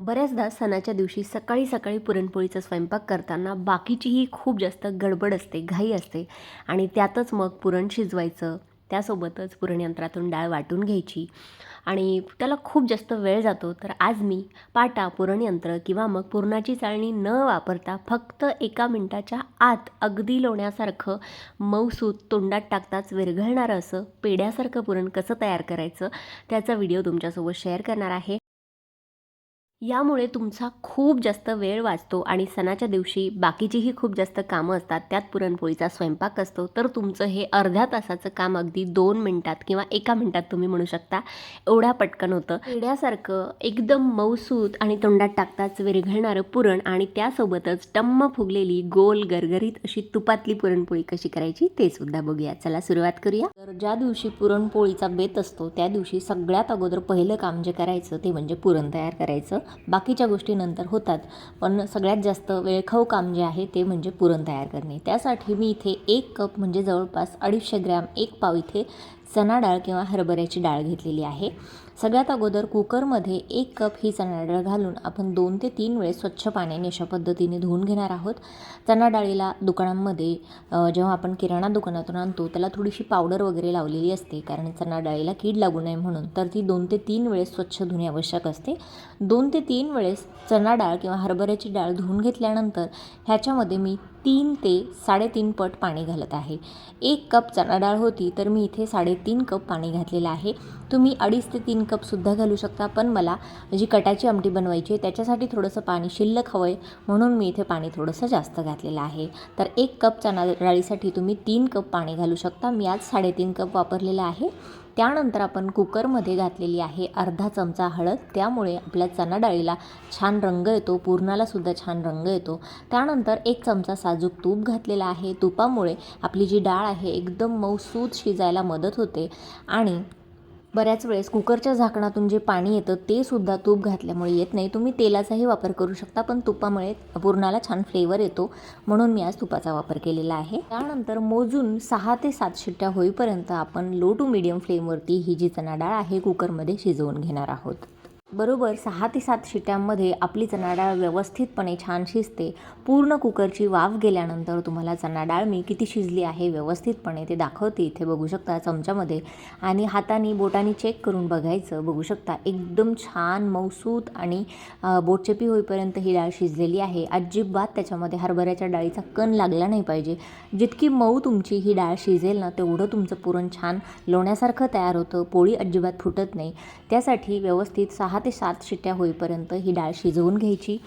बऱ्याचदा सणाच्या दिवशी सकाळी सकाळी पुरणपोळीचा स्वयंपाक करताना बाकीचीही खूप जास्त गडबड असते घाई असते आणि त्यातच मग पुरण शिजवायचं त्यासोबतच पुरणयंत्रातून डाळ वाटून घ्यायची आणि त्याला खूप जास्त वेळ जातो. तर आज मी पाटा पुरणयंत्र किंवा मग पुरणाची चाळणी न वापरता फक्त एका मिनटाच्या आत अगदी लोण्यासारखं मऊसूत तोंडात टाकताच विरघळणारं असं पेड्यासारखं पुरण कसं तयार करायचं त्याचा व्हिडिओ तुमच्यासोबत शेअर करणार आहे. यामुळे तुमचा खूप जास्त वेळ वाचतो आणि सणाच्या दिवशी बाकीचीही खूप जास्त कामं असतात त्यात पुरणपोळीचा स्वयंपाक असतो. तर तुमचं हे अर्ध्या तासाचं काम अगदी दोन मिनटात किंवा एका मिनटात तुम्ही म्हणू शकता एवढ्या पटकन होतं. पेढ्यासारखं एकदम मऊसूत आणि तोंडात टाकताच विरघळणारं पुरण आणि त्यासोबतच टम्म फुगलेली गोल गरगरीत अशी तुपातली पुरणपोळी कशी करायची ते सुद्धा बघूया. चला सुरुवात करूया. तर ज्या दिवशी पुरणपोळीचा बेत असतो त्या दिवशी सगळ्यात अगोदर पहिलं काम जे करायचं ते म्हणजे पुरण तयार करायचं. बाकीच्या गोष्टी नंतर होतात. पण सगळ्यात जास्त वेळखाऊ काम जे आहे ते म्हणजे पुरण तयार करणे. त्यासाठी मी इथे एक कप म्हणजे जवळपास अडीचशे ग्रॅम एक पाव इथे चणा डाळ किंवा हरभऱ्याची डाळ घेतलेली आहे. सगळ्यात अगोदर कुकरमध्ये एक कप ही चणा डाळ घालून आपण दोन ते तीन वेळेस स्वच्छ पाण्याने अशा पद्धतीने धुवून घेणार आहोत. चणा डाळीला दुकानांमध्ये जेव्हा आपण किराणा दुकानातून आणतो त्याला थोडीशी पावडर वगैरे लावलेली असते कारण चणा डाळीला कीड लागू नये म्हणून. तर ती दोन ते तीन वेळेस स्वच्छ धुणे आवश्यक असते. दोन ते तीन वेळेस चणा डाळ किंवा हरभऱ्याची डाळ धुवून घेतल्यानंतर ह्याच्यामध्ये मी तीन ते साडेतीन पट पाणी घालत आहे. एक कप चणा डाळ होती तर मी इथे साडेतीन कप पाणी घातलेलं आहे. तुम्ही अडीच ते तीन कपसुद्धा घालू शकता पण मला जी कटाची आमटी बनवायची आहे त्याच्यासाठी थोडंसं पाणी शिल्लक हवं आहे म्हणून मी इथे पाणी थोडंसं जास्त घातलेलं आहे. तर एक कप चणा डाळीसाठी तुम्ही तीन कप पाणी घालू शकता. मी आज साडेतीन कप वापरलेलं आहे. त्यानंतर आपण कुकरमध्ये घातलेली आहे अर्धा चमचा हळद. त्यामुळे आपल्या चना डाळीला छान रंग येतो पुरणालासुद्धा छान रंग येतो. त्यानंतर एक चमचा साजूक तूप घातलेला आहे. तुपामुळे आपली जी डाळ आहे एकदम मऊसूत शिजायला मदत होते. आणि बऱ्याच वेळेस कुकरच्या झाकणातून जे पाणी येतं ते सुद्धा तूप घातल्यामुळे येत नाही. तुम्ही तेलाचाही वापर करू शकता पण तुपामुळे पूर्णाला छान फ्लेवर येतो. म्हणून मी आज तुपाचा वापर केलेला आहे. त्यानंतर मोजून सहा ते सात शिट्ट्या होईपर्यंत आपण लो टू मिडियम फ्लेमवरती ही जी चणा डाळ आहे कुकरमध्ये शिजवून घेणार आहोत. बरोबर सहा ते सात शिट्यांमध्ये आपली चणा डाळ व्यवस्थितपणे छान शिजते. पूर्ण कुकरची वाफ गेल्यानंतर तुम्हाला चणा डाळ मी किती शिजली आहे व्यवस्थितपणे ते दाखवते इथे बघू शकता चमच्यामध्ये. आणि हाताने बोटाने चेक करून बघायचं बघू शकता. एकदम छान मऊसूत आणि बोटचेपी होईपर्यंत ही डाळ शिजलेली आहे. अजिबात त्याच्यामध्ये हरभऱ्याच्या डाळीचा कण लागला नाही पाहिजे. जितकी मऊ तुमची ही डाळ शिजेल ना तेवढं तुमचं पुरण छान लोण्यासारखं तयार होतं. पोळी अजिबात फुटत नाही. त्यासाठी व्यवस्थित सहा ते सात शिट्ट्या होईपर्यंत ही डाळ शिजवून घ्यायची.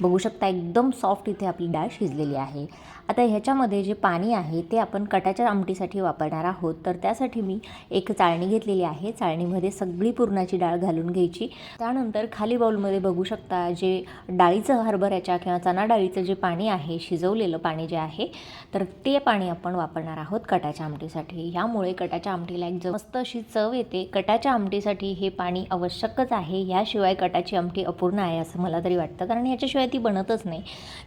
बघू शकता एकदम सॉफ्ट इथे आपली डाळ शिजलेली आहे. आता ह्याच्यामध्ये जे पाणी आहे ते आपण कटाच्या आमटीसाठी वापरणार आहोत. तर त्यासाठी मी एक चाळणी घेतलेली आहे. चाळणीमध्ये सगळी पुरणाची डाळ घालून घ्यायची. त्यानंतर खाली बाऊलमध्ये बघू शकता जे डाळीचं हरभऱ्याच्या किंवा चणा डाळीचं जे पाणी आहे शिजवलेलं पाणी जे आहे तर ते पाणी आपण वापरणार आहोत कटाच्या आमटीसाठी. ह्यामुळे कटाच्या आमटीला एक मस्त अशी चव येते. कटाच्या आमटीसाठी हे पाणी आवश्यकच आहे. ह्याशिवाय कटाची आमटी अपूर्ण आहे असं मला तरी वाटतं. कारण ह्याच्याशिवाय ती बनतच नाही.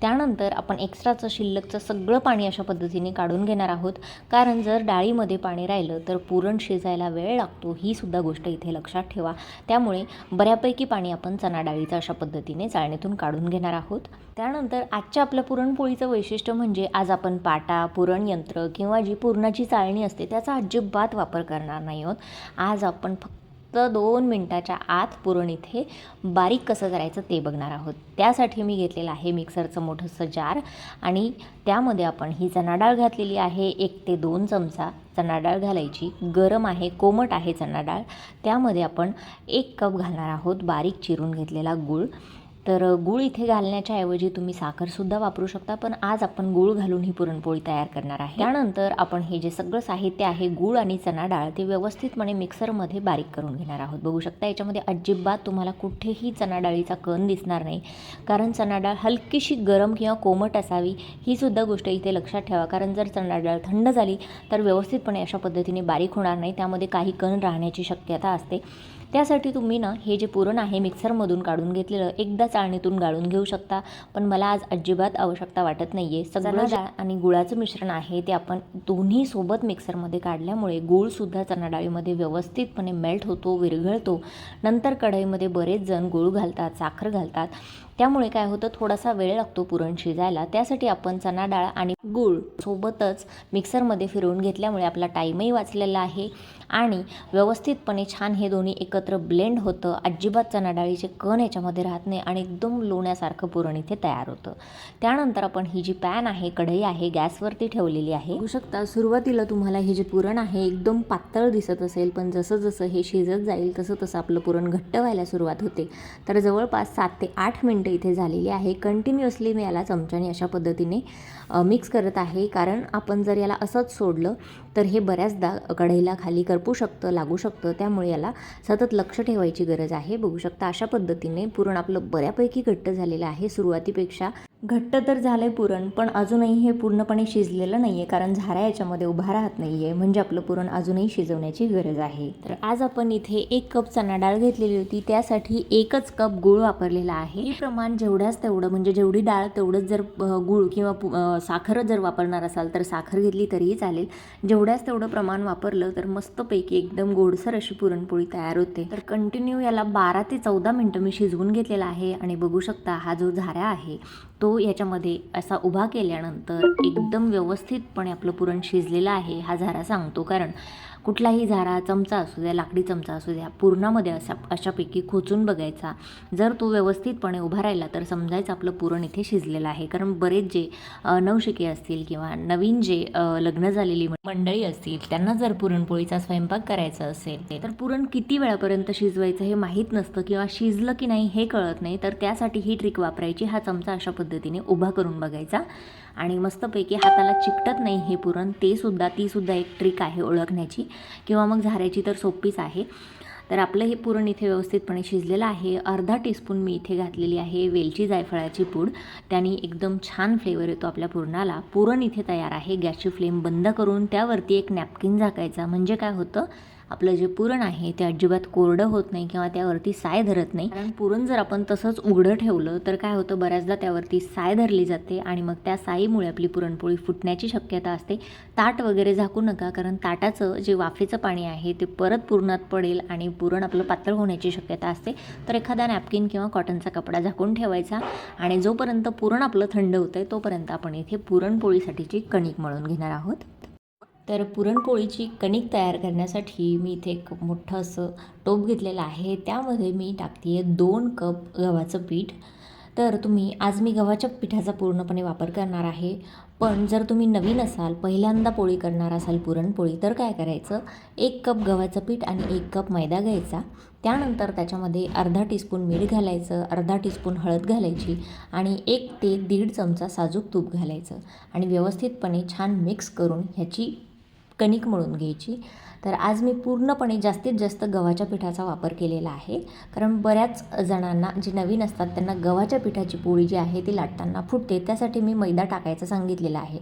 त्यानंतर आपण एक्स्ट्राचं शिल्लकचं सगळं पाणी अशा पद्धतीने काढून घेणार आहोत. कारण जर डाळीमध्ये पाणी राहिलं तर पुरण शिजायला वेळ लागतो ही सुद्धा गोष्ट इथे लक्षात ठेवा. त्यामुळे बऱ्यापैकी पाणी आपण चणा डाळीचं अशा पद्धतीने चाळणीतून काढून घेणार आहोत. त्यानंतर आजच्या आपल्या पुरणपोळीचं वैशिष्ट्य म्हणजे आज आपण पाटा पुरण यंत्र किंवा जी पुरणाची चाळणी असते त्याचा अजिबात वापर करणार नाही आहोत. आज आपण फक्त दोन मिनटाच्या आत पुरण इथे बारीक कसं करायचं ते बघणार आहोत. त्यासाठी मी घेतलेलं आहे मिक्सरचं मोठंसं जार आणि त्यामध्ये आपण ही चणा डाळ घातलेली आहे. एक ते दोन चमचा चणा डाळ घालायची. गरम आहे कोमट आहे चणा डाळ. त्यामध्ये आपण एक कप घालणार आहोत बारीक चिरून घेतलेला गूळ. तर गूळ इथे घालण्याच्या ऐवजी तुम्ही साखरसुद्धा वापरू शकता पण आज आपण गूळ घालून ही पुरणपोळी तयार करणार आहे. त्यानंतर आपण हे जे सगळं साहित्य आहे गूळ आणि चणा डाळ ते व्यवस्थितपणे मिक्सरमध्ये बारीक करून घेणार आहोत. बघू शकता याच्यामध्ये अजिबात तुम्हाला कुठेही चणा डाळीचा कण दिसणार नाही कारण चणा डाळ हलकीशी गरम किंवा कोमट असावी ही सुद्धा गोष्ट इथे लक्षात ठेवा. कारण जर चणा डाळ थंड झाली तर व्यवस्थितपणे अशा पद्धतीने बारीक होणार नाही त्यामध्ये काही कण राहण्याची शक्यता असते. त्यासाठी तुम्ही ना हे जे पुरण आहे मिक्सरमधून काढून घेतलेलं एकदा चाळणीतून गाळून घेऊ शकता. पण मला आज अजिबात आवश्यकता वाटत नाही आहे सगळं डाळ आणि गुळाचं मिश्रण आहे ते आपण दोन्ही सोबत मिक्सरमध्ये काढल्यामुळे गूळसुद्धा चणा डाळीमध्ये व्यवस्थितपणे मेल्ट होतो विरघळतो. नंतर कढईमध्ये बरेच जण गूळ घालतात साखर घालतात. त्यामुळे काय होतं थोडासा वेळ लागतो पुरण शिजायला. त्यासाठी आपण चणा डाळ आणि गूळ सोबतच मिक्सरमध्ये फिरवून घेतल्यामुळे आपला टाईमही वाचलेला आहे आणि व्यवस्थितपणे छान हे दोन्ही एकत्र ब्लेंड होतं. अजिबात चणा डाळीचे कण याच्यामध्ये राहत नाही आणि एकदम लोण्यासारखं पुरण इथे तयार होतं. त्यानंतर आपण ही जी पॅन आहे कढई आहे गॅसवरती ठेवलेली आहे. होऊ शकता सुरुवातीला तुम्हाला हे जे पुरण आहे एकदम पातळ दिसत असेल पण जसं जसं हे शिजत जाईल तसं तसं आपलं पुरण घट्ट व्हायला सुरुवात होते. तर जवळपास सात ते आठ मिनटं इथे झालेली आहे. कंटिन्युअसली मी याला चमच्याने अशा पद्धतीने मिक्स करत आहे. कारण आपण जर याला असंच सोडलं तर हे बऱ्याचदा कढईला खाली करपू शकतं लागू शकतं. त्यामुळे याला सतत लक्ष ठेवायची गरज आहे. बघू शकता अशा पद्धतीने पुरण आपलं बऱ्यापैकी घट्ट झालेलं आहे. सुरुवातीपेक्षा घट्ट तर झालं आहे पुरण पण अजूनही हे पूर्णपणे शिजलेलं नाही आहे कारण झारा याच्यामध्ये उभा राहत नाही आहे म्हणजे आपलं पुरण अजूनही शिजवण्याची गरज आहे. तर आज आपण इथे एक कप चणा डाळ घेतलेली होती. त्यासाठी एकच कप गूळ वापरलेला आहे. हे प्रमाण प्रमाण जेवढ्याच तेवढं म्हणजे जेवढी डाळ तेवढंच जर गूळ किंवा पु- साखर जर वापरणार असाल तर साखर घेतली तरीही चालेल. जेवढ्याच तेवढं प्रमाण वापरलं तर मस्तपैकी एकदम गोडसर अशी पुरणपोळी तयार होते. तर कंटिन्यू याला बारा ते चौदा मिनटं मी शिजवून घेतलेला आहे आणि बघू शकता हा जो झाऱ्या आहे तो याच्यामध्ये असा उभा केल्यानंतर एकदम व्यवस्थितपणे आपलं पुरण शिजलेलं आहे हा झारा सांगतो. कारण कुठलाही झारा चमचा असू द्या लाकडी चमचा असू द्या पूर्णामध्ये अशा अशापैकी खोचून बघायचा. जर तो व्यवस्थितपणे उभा राहिला तर समजायचं आपलं पुरण इथे शिजलेलं आहे. कारण बरेच जे नवशिके असतील किंवा नवीन जे लग्न झालेली मंडळी असतील त्यांना जर पुरणपोळीचा स्वयंपाक करायचा असेल तर पुरण किती वेळापर्यंत शिजवायचं हे माहीत नसतं किंवा शिजलं की नाही हे कळत नाही. तर त्यासाठी ही ट्रिक वापरायची. हा चमचा अशा पद्धतीने उभा करून बघायचा. आणि मस्तपैकी हाताला चिकटत नाही हे पुरण. ते सुद्धा ती सुद्धा एक ट्रिक आहे ओळखण्याची. किंवा मग झाऱ्याची तर सोपीच आहे. तर आपलं हे पुरण इथे व्यवस्थितपणे शिजलेलं आहे. अर्धा टीस्पून मी इथे घातलेली आहे वेलची जायफळाची पूड. त्याने एकदम छान फ्लेवर येतो आपल्या पुरणाला. पुरण इथे तयार आहे. गॅसची फ्लेम बंद करून त्यावरती एक नॅपकिन झाकायचा. म्हणजे काय होतं? आपलं जे पुरण आहे ते अजिबात कोरडं होत नाही किंवा त्यावरती साय धरत नाही. कारण पुरण जर आपण तसंच उघडं ठेवलं तर काय होतं बऱ्याचदा त्यावरती साय धरली जाते आणि मग त्या साईमुळे आपली पुरणपोळी फुटण्याची शक्यता असते. ताट वगैरे झाकू नका कारण ताटाचं जे वाफेचं पाणी आहे ते परत पुरणात पडेल आणि पुरण आपलं पातळ होण्याची शक्यता असते. तर एखादा नॅपकिन किंवा कॉटनचा कपडा झाकून ठेवायचा आणि जोपर्यंत पुरण आपलं थंड होतं आहे तोपर्यंत आपण इथे पुरणपोळीसाठीची कणिक मळून घेणार आहोत. तर पुरणपोळीची कणिक तयार करण्यासाठी मी इथे एक मोठं असं टोप घेतलेलं आहे. त्यामध्ये मी टाकते आहे दोन कप गव्हाचं पीठ. तर तुम्ही आज मी गव्हाच्या पिठाचा पूर्णपणे वापर करणार आहे. पण जर तुम्ही नवीन असाल पहिल्यांदा पोळी करणार असाल पुरणपोळी तर काय करायचं? एक कप गव्हाचं पीठ आणि एक कप मैदा घ्यायचा. त्यानंतर त्याच्यामध्ये अर्धा टीस्पून मीठ घालायचं अर्धा टीस्पून हळद घालायची आणि एक ते दीड चमचा साजूक तूप घालायचं आणि व्यवस्थितपणे छान मिक्स करून ह्याची कणिक मळून घ्यायची. तर आज मी पूर्णपणे जास्तीत जास्त गव्हाच्या पिठाचा वापर केलेला आहे. कारण बऱ्याच जणांना जे नवीन असतात त्यांना गव्हाच्या पिठाची पोळी जी आहे ती लाटताना फुटते. त्यासाठी मी मैदा टाकायचं सांगितलेलं आहे.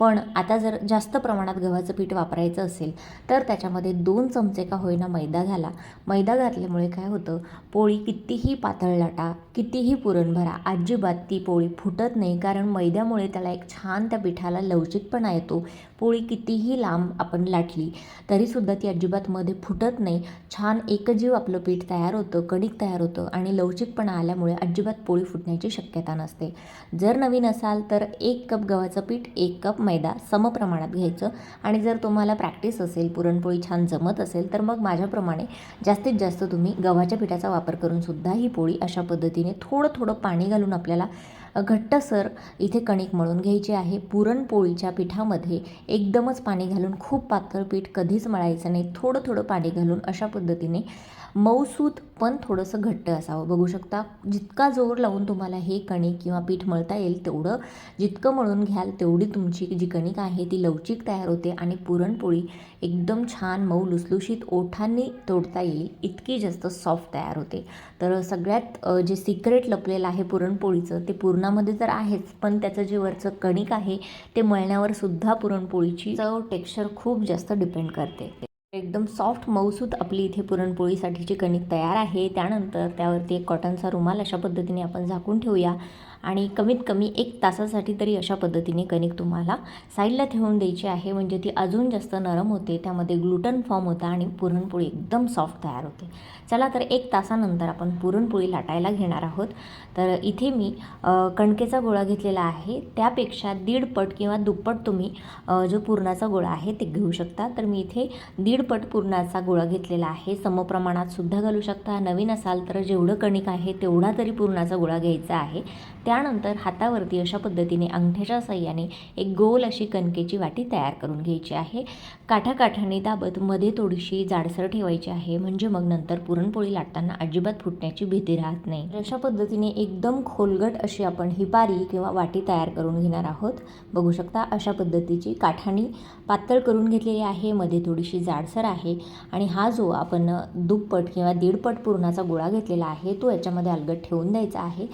पण आता जर जास्त प्रमाणात गव्हाचं पीठ वापरायचं असेल तर त्याच्यामध्ये दोन चमचे का होईना मैदा घाला. मैदा घातल्यामुळे काय होतं पोळी कितीही पातळ लाटा कितीही पुरण भरा अजिबात ती पोळी फुटत नाही कारण मैद्यामुळे त्याला एक छान त्या पिठाला लवचिकपणा येतो. पोळी कितीही लांब आपण लाटली तरीसुद्धा ती अजिबात मध्ये फुटत नाही. छान एकजीव आपलं पीठ तयार होतं कणिक तयार होतं आणि लवचिकपणा आल्यामुळे अजिबात पोळी फुटण्याची शक्यता नसते. जर नवीन असाल तर एक कप गव्हाचं पीठ एक कप मैदा समप्रमाणात घ्यायचं. आणि जर तुम्हाला प्रॅक्टिस असेल पुरणपोळी छान जमत असेल तर मग माझ्याप्रमाणे जास्तीत जास्त तुम्ही गव्हाच्या पिठाचा वापर करून सुद्धा ही पोळी अशा पद्धतीने थोडं थोडं पाणी घालून आपल्याला घट्टसर इथे कणिक मळून घ्यायची आहे. पुरणपोळीच्या पिठामध्ये एकदमच पाणी घालून खूप पातळ पीठ कधीच मळायचं नाही. थोडं थोडं पाणी घालून अशा पद्धतीने मऊसूत पण थोडंसं घट्ट असावं. बघू शकता जितका जोर लावून तुम्हाला हे कणिक किंवा पीठ मळता येईल तेवढं जितकं मळून घ्याल तेवढी तुमची जी कणिक आहे ती लवचिक तयार होते आणि पुरणपोळी एकदम छान मऊ लुसलुशीत ओठांनी तोडता येईल इतकी जास्त सॉफ्ट तयार होते. तर सगळ्यात जे सिक्रेट लपलेलं आहे पुरणपोळीचं ते पुरणामध्ये तर आहेच पण त्याचं जे वरचं कणिक आहे ते मळण्यावर सुद्धा पुरणपोळीची चव टेक्स्चर खूप जास्त डिपेंड करते. एकदम सॉफ्ट मऊसूत आपली इथे पुरणपोळीसाठीची कणिक तयार आहे. त्यानंतर त्यावरती एक कॉटनचा रुमाल अशा पद्धतीने आपण झाकून ठेवूया. आणि कमीत कमी एक तासासाठी तरी अशा पद्धतीने कणिक तुम्हाला साईडला ठेवून द्यायची आहे. म्हणजे ती अजून जास्त नरम होते. त्यामध्ये ग्लुटन फॉर्म होता आणि पुरणपोळी एकदम सॉफ्ट तयार होते. चला तर एक तासानंतर आपण पुरणपोळी लाटायला घेणार आहोत. तर इथे मी कणकेचा गोळा घेतलेला आहे. त्यापेक्षा दीडपट किंवा दुप्पट तुम्ही जो पुरणाचा गोळा आहे ते घेऊ शकता. तर मी इथे दीडपट पुरणाचा गोळा घेतलेला आहे. समप्रमाणात सुद्धा घालू शकता. नवीन असाल तर जेवढं कणिक आहे तेवढा तरी पुरणाचा गोळा घ्यायचा आहे. त्यानंतर हातावरती अशा पद्धतीने अंगठ्याच्या साह्याने एक गोल अशी कणकेची वाटी तयार करून घ्यायची आहे. काठाकाठाने दाबत मध्ये थोडीशी जाडसर ठेवायची आहे. म्हणजे मग नंतर पुरणपोळी लाटताना अजिबात फुटण्याची भीती राहत नाही. तर अशा पद्धतीने एकदम खोलगट अशी आपण ही पारी किंवा वाटी तयार करून घेणार आहोत. बघू शकता अशा पद्धतीची काठाणी पातळ करून घेतलेली आहे. मध्ये थोडीशी जाडसर आहे. आणि हा जो आपण दुप्पट किंवा दीडपट पुरणाचा गोळा घेतलेला आहे तो याच्यामध्ये अलगट ठेवून द्यायचा आहे.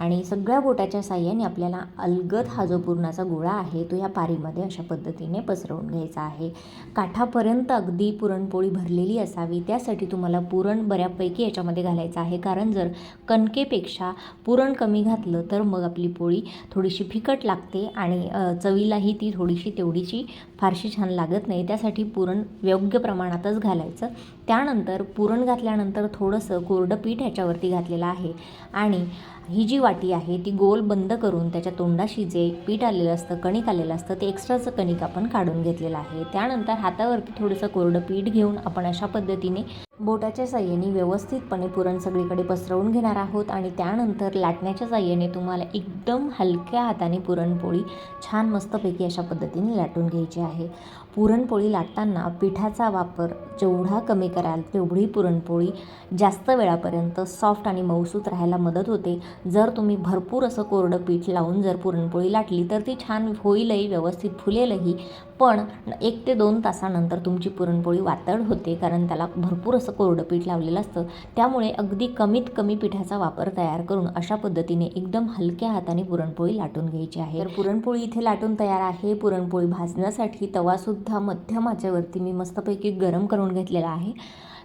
आणि सगळ्या बोटाच्या साह्याने आपल्याला अलगद हा जो पुरणाचा गोळा आहे तो या पारीमध्ये अशा पद्धतीने पसरवून घ्यायचा आहे. काठापर्यंत अगदी पुरणपोळी भरलेली असावी त्यासाठी तुम्हाला पुरण बऱ्यापैकी याच्यामध्ये घालायचं आहे. कारण जर कणकेपेक्षा पुरण कमी घातलं तर मग आपली पोळी थोडीशी फिकट लागते आणि चवीलाही ती थोडीशी तेवढीची फारशी छान लागत नाही. त्यासाठी पुरण योग्य प्रमाणातच घालायचं. त्यानंतर पुरण घातल्यानंतर थोडंसं कोरडं पीठ ह्याच्यावरती घातलेलं आहे. आणि ही जी वाटी आहे ती गोल बंद करून त्याच्या तोंडाशी जे पीठ आलेलं असतं कणिक आलेलं असतं ते एक्स्ट्राचं कणिक आपण काढून घेतलेलं आहे. त्यानंतर हातावरती थोडंसं कोरडं पीठ घेऊन आपण अशा पद्धतीने बोटाच्या साह्याने व्यवस्थितपणे पुरण सगळीकडे पसरवून घेणार आहोत आणि त्यानंतर लाटण्याच्या साह्याने तुम्हाला एकदम हलक्या हाताने पुरणपोळी छान मस्तपैकी अशा पद्धतीने लाटून घ्यायची आहे. पुरणपोळी लाटताना पिठाचा वापर जेवढा कमी कराल तेवढी पुरणपोळी जास्त वेळापर्यंत सॉफ्ट आणि मऊसूत राहायला मदत होते. जर तुम्ही भरपूर असं कोरडं पीठ लावून जर पुरणपोळी लाटली तर ती छान होईलही व्यवस्थित फुलेलही. पण एक ते दोन तासानंतर तुमची पुरणपोळी वातड होते कारण त्याला भरपूर असं कोरडं पीठ लावलेलं असतं. त्यामुळे अगदी कमीत कमी पिठाचा वापर तयार करून अशा पद्धतीने एकदम हलक्या हाताने पुरणपोळी लाटून घ्यायची आहे. तर पुरणपोळी इथे लाटून तयार आहे. पुरणपोळी भाजण्यासाठी तवासुद्धा मध्यम आचेवरती मी मस्तपैकी गरम करून घेतलेला आहे.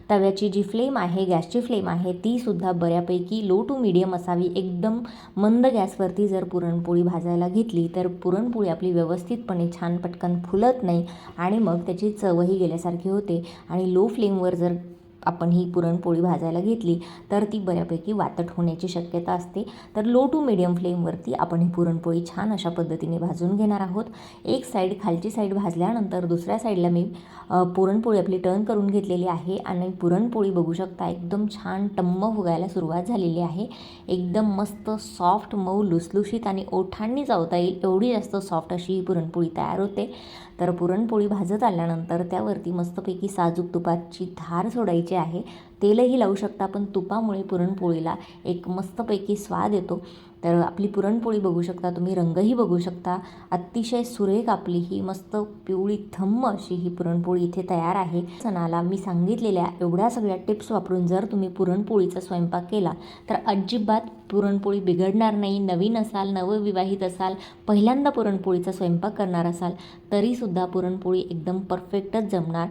तव्याची जी फ्लेम आहे गॅसची फ्लेम आहे ती सुद्धा बऱ्यापैकी लो टू मिडियम असावी. एकदम मंद गॅसवरती जर पुरणपोळी भाजायला घेतली तर पुरणपोळी आपली व्यवस्थितपणे छान पटकन फुलत नाही आणि मग त्याची चवही गेल्यासारखी होते. आणि लो फ्लेमवर जर आपण ही पुरणपोळी भाजायला घेतली तर ती बऱ्यापैकी वातट होण्याची शक्यता असते. तर लो टू मिडियम फ्लेमवरती आपण ही पुरणपोळी छान अशा पद्धतीने भाजून घेणार आहोत. एक साईड खालची साईड भाजल्यानंतर दुसऱ्या साईडला मी पुरणपोळी आपली टर्न करून घेतलेली आहे आणि पुरणपोळी बघू शकता एकदम छान टम्म फुगायला सुरुवात झालेली आहे. एकदम मस्त सॉफ्ट मऊ लुसलुशीत आणि ओठांनी चावता येईल एवढी जास्त सॉफ्ट अशी ही पुरणपोळी तयार होते. तर पुरणपोळी भाजत आल्यानंतर त्यावरती मस्तपैकी साजूक तुपाची धार सोडायची आहे. तेलही लावू शकता पण तुपामुळे पुरणपोळीला एक मस्तपैकी स्वाद येतो. तर आपली पुरणपोळी बघू शकता तुम्ही रंगही बघू शकता. अतिशय सुरेख आपली ही मस्त पिवळी थम्म अशी ही पुरणपोळी इथे तयार आहे. सणाला मी सांगितलेल्या एवढ्या सगळ्या टिप्स वापरून जर तुम्ही पुरणपोळीचा स्वयंपाक केला तर अजिबात पुरणपोळी बिघडणार नाही नवीन असाल नवविवाहित असाल पहिल्यांदा पुरणपोळीचा स्वयंपाक करणार असाल तरीसुद्धा पुरणपोळी एकदम परफेक्टच जमणार.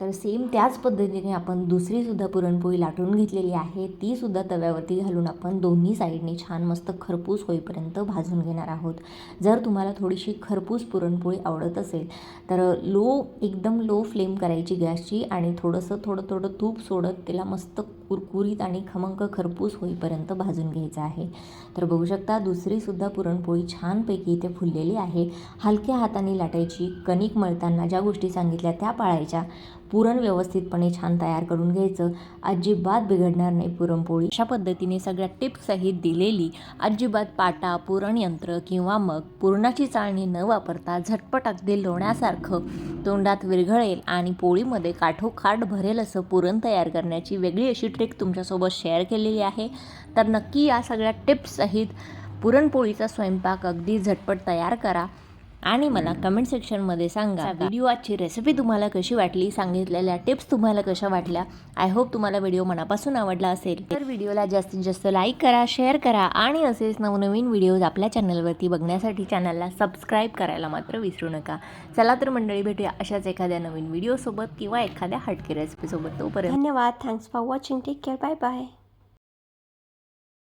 तर सेम त्याच पद्धतीने आपण दुसरीसुद्धा पुरणपोळी लाटून घेतलेली आहे. तीसुद्धा तव्यावरती घालून आपण दोन्ही साईडने छान मस्त खरपूस होईपर्यंत भाजून घेणार आहोत. जर तुम्हाला थोडीशी खरपूस पुरणपोळी आवडत असेल तर लो एकदम लो फ्लेम करायची गॅसची आणि थोडंसं थोडं थोडं तूप सोडत तिला मस्त कुरकुरीत आणि खमंक खरपूस होईपर्यंत भाजून घ्यायचं आहे. तर बघू शकता दुसरीसुद्धा पुरणपोळी छानपैकी इथे फुललेली आहे. हलक्या हाताने लाटायची कणिक मळताना ज्या गोष्टी सांगितल्या त्या पाळायच्या. पुरण व्यवस्थितपणे छान तयार करून घ्यायचं. अजिबात बिघडणार नाही पुरणपोळी. अशा पद्धतीने सगळ्या टिप्ससहित दिलेली अजिबात पाटा पुरण यंत्र किंवा मग पुरणाची चाळणी न वापरता झटपट अगदी लोण्यासारखं तोंडात विरघळेल आणि पोळीमध्ये काठोकाठ भरेल असं पुरण तयार करण्याची वेगळी अशी ट्रिक तुमच्यासोबत शेअर केलेली आहे. तर नक्की या सगळ्या टिप्ससहित पुरणपोळीचा स्वयंपाक अगदी झटपट तयार करा. आणि मला कमेंट सेक्शनमध्ये सांगा व्हिडिओ आजची रेसिपी तुम्हाला कशी वाटली? सांगितलेल्या टिप्स तुम्हाला कशा वाटल्या? आय होप तुम्हाला व्हिडिओ मनापासून आवडला असेल. तर व्हिडिओला जास्तीत जास्त लाईक करा शेअर करा आणि असेच नवनवीन व्हिडिओज आपल्या चॅनलवरती बघण्यासाठी चॅनलला सबस्क्राईब करायला मात्र विसरू नका. चला तर मंडळी भेटूया अशाच एखाद्या नवीन व्हिडिओसोबत किंवा एखाद्या हटके रेसिपीसोबत तोपर्यंत धन्यवाद. Thanks for watching take care bye bye